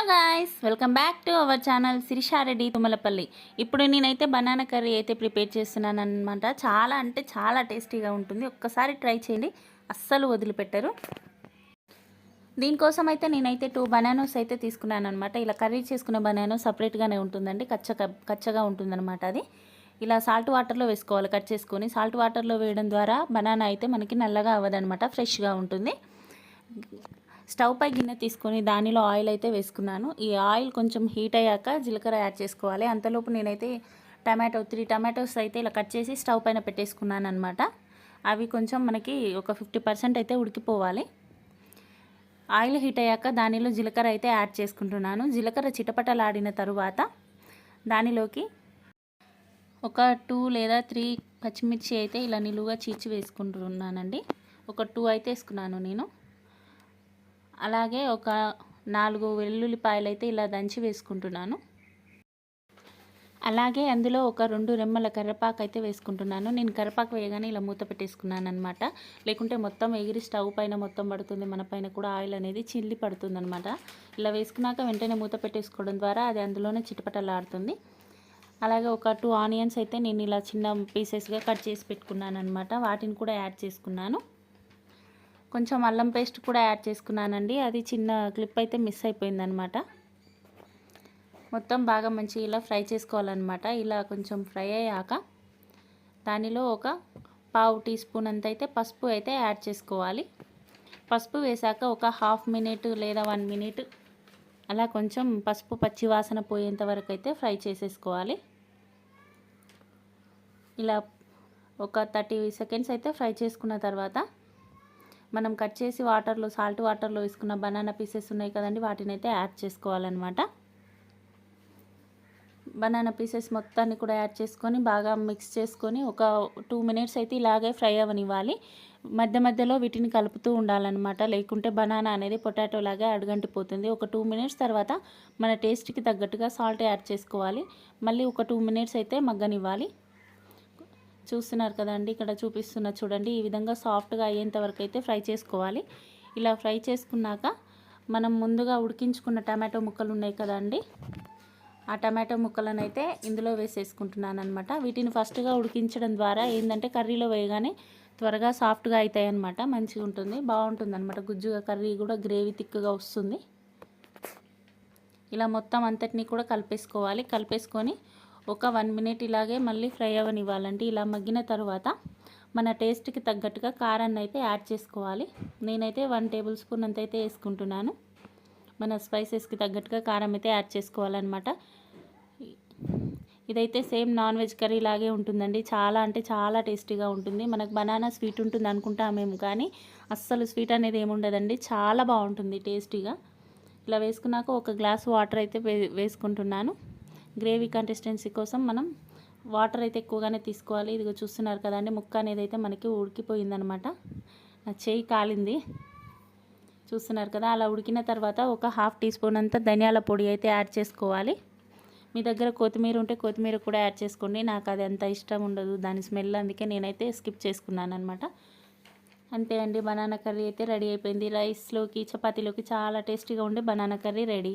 Hello guys welcome back to our channel Sirishareddy Tummalapalli ఇప్పుడు నేనైతే banana curry అయితే prepare చేస్తున్నాను అనమాట చాలా అంటే చాలా టేస్టీగా ఉంటుంది. ఒక్కసారి ట్రై చేయండి. అస్సలు వదిలిపెట్టరు. దీనికోసం అయితే నేనైతే టూ బనానోస్ అయితే తీసుకున్నాను అనమాట ఇలా కర్రీ చేసుకునే బనానో సపరేట్గానే ఉంటుందండి. కచ్చ కచ్చగా ఉంటుందన్నమాట అది. ఇలా సాల్ట్ వాటర్లో వేసుకోవాలి కట్ చేసుకొని. సాల్ట్ వాటర్లో వేయడం ద్వారా బనానా అయితే మనకి నల్లగా అవ్వదనమాట ఫ్రెష్గా ఉంటుంది. స్టవ్ పై గిన్నె తీసుకొని దానిలో ఆయిల్ అయితే వేసుకున్నాను. ఈ ఆయిల్ కొంచెం హీట్ అయ్యాక జీలకర్ర యాడ్ చేసుకోవాలి. అంతలోపు నేనైతే టమాటో త్రీ టమాటోస్ అయితే ఇలా కట్ చేసి స్టవ్ పైన పెట్టేసుకున్నాను అనమాట అవి కొంచెం మనకి ఒక ఫిఫ్టీ పర్సెంట్ అయితే ఉడికిపోవాలి. ఆయిల్ హీట్ అయ్యాక దానిలో జీలకర్ర అయితే యాడ్ చేసుకుంటున్నాను. జీలకర్ర చిటపటలాడిన తరువాత దానిలోకి ఒక టూ లేదా త్రీ పచ్చిమిర్చి అయితే ఇలా నిలువుగా చీచి వేసుకుంటున్నానండి. ఒక టూ అయితే వేసుకున్నాను నేను. అలాగే ఒక నాలుగు వెల్లుల్లిపాయలు అయితే ఇలా దంచి వేసుకుంటున్నాను. అలాగే అందులో ఒక రెండు రెమ్మల కరివేపాకు అయితే వేసుకుంటున్నాను. నేను కరివేపాకు వేయగానే ఇలా మూత పెట్టేసుకున్నాను అనమాట లేకుంటే మొత్తం ఎగిరి స్టవ్ పైన మొత్తం పడుతుంది. మన పైన కూడా ఆయిల్ అనేది చిల్లి పడుతుంది అనమాట ఇలా వేసుకున్నాక వెంటనే మూత పెట్టేసుకోవడం ద్వారా అది అందులోనే చిటపటలాడుతుంది. అలాగే ఒక టూ ఆనియన్స్ అయితే నేను ఇలా చిన్న పీసెస్గా కట్ చేసి పెట్టుకున్నాను అనమాట వాటిని కూడా యాడ్ చేసుకున్నాను. కొంచెం అల్లం పేస్ట్ కూడా యాడ్ చేసుకున్నానండి. అది చిన్న క్లిప్ అయితే మిస్ అయిపోయిందనమాట. మొత్తం బాగా మంచి ఇలా ఫ్రై చేసుకోవాలన్నమాట. ఇలా కొంచెం ఫ్రై అయ్యాక దానిలో ఒక పావు టీ స్పూన్ అంత అయితే పసుపు అయితే యాడ్ చేసుకోవాలి. పసుపు వేసాక ఒక హాఫ్ మినిట్ లేదా వన్ మినిట్ అలా కొంచెం పసుపు పచ్చి వాసన పోయేంత వరకు అయితే ఫ్రై చేసేసుకోవాలి. ఇలా ఒక థర్టీ సెకండ్స్ అయితే ఫ్రై చేసుకున్న తర్వాత మనం కట్ చేసి వాటర్లో సాల్ట్ వాటర్లో వేసుకున్న బనానా పీసెస్ ఉన్నాయి కదండి వాటిని అయితే యాడ్ చేసుకోవాలన్నమాట. బనానా పీసెస్ మొత్తాన్ని కూడా యాడ్ చేసుకొని బాగా మిక్స్ చేసుకొని ఒక టూ మినిట్స్ అయితే ఇలాగే ఫ్రై అవనివ్వాలి. మధ్య మధ్యలో వీటిని కలుపుతూ ఉండాలన్నమాట. లేకుంటే బనానా అనేది పొటాటో లాగా అడుగంటిపోతుంది. ఒక టూ మినిట్స్ తర్వాత మన టేస్ట్కి తగ్గట్టుగా సాల్ట్ యాడ్ చేసుకోవాలి. మళ్ళీ ఒక టూ మినిట్స్ అయితే మగ్గనివ్వాలి. చూస్తున్నారు కదండి. ఇక్కడ చూపిస్తున్న చూడండి. ఈ విధంగా సాఫ్ట్గా అయ్యేంత వరకు అయితే ఫ్రై చేసుకోవాలి. ఇలా ఫ్రై చేసుకున్నాక మనం ముందుగా ఉడికించుకున్న టమాటో ముక్కలు ఉన్నాయి కదండి. ఆ టమాటో ముక్కలను అయితే ఇందులో వేసేసుకుంటున్నాను అనమాట వీటిని ఫస్ట్గా ఉడికించడం ద్వారా ఏంటంటే కర్రీలో వేయగానే త్వరగా సాఫ్ట్గా అవుతాయి అనమాట మంచిగా ఉంటుంది బాగుంటుంది అనమాట గుజ్జుగా కర్రీ కూడా గ్రేవీ థిక్గా వస్తుంది. ఇలా మొత్తం అంతటినీ కూడా కలిపేసుకోవాలి. కలిపేసుకొని ఒక వన్ మినిట్ ఇలాగే మళ్ళీ ఫ్రై అవ్వనివ్వాలండి ఇలా మగ్గిన తర్వాత మన టేస్ట్కి తగ్గట్టుగా కారాన్ని అయితే యాడ్ చేసుకోవాలి. నేనైతే వన్ టేబుల్ స్పూన్ అంత అయితే వేసుకుంటున్నాను. మన స్పైసెస్కి తగ్గట్టుగా కారం అయితే యాడ్ చేసుకోవాలన్నమాట. ఇదైతే సేమ్ నాన్ వెజ్ కర్రీ లాగే ఉంటుందండి. చాలా అంటే చాలా టేస్టీగా ఉంటుంది. మనకు బనానా స్వీట్ ఉంటుంది అనుకుంటామేమో కానీ అస్సలు స్వీట్ అనేది ఏముండదండి చాలా బాగుంటుంది టేస్టీగా. ఇలా వేసుకున్నాక ఒక గ్లాస్ వాటర్ అయితే వేసుకుంటున్నాను. గ్రేవీ కన్సిస్టెన్సీ కోసం మనం వాటర్ అయితే ఎక్కువగానే తీసుకోవాలి. ఇదిగో చూస్తున్నారు కదండి ముక్క అనేది అయితే మనకి ఉడికిపోయిందనమాట. నా చేయి కాలింది. చూస్తున్నారు కదా అలా ఉడికిన తర్వాత ఒక హాఫ్ టీ స్పూన్ అంతా ధనియాల పొడి అయితే యాడ్ చేసుకోవాలి. మీ దగ్గర కొత్తిమీర ఉంటే కొత్తిమీర కూడా యాడ్ చేసుకోండి. నాకు అది అంత ఇష్టం ఉండదు దాని స్మెల్ అందుకే నేనైతే స్కిప్ చేసుకున్నాను అనమాట అంతే అండి బనానా కర్రీ అయితే రెడీ అయిపోయింది. రైస్లోకి చపాతీలోకి చాలా టేస్టీగా ఉండే బనానా కర్రీ రెడీ.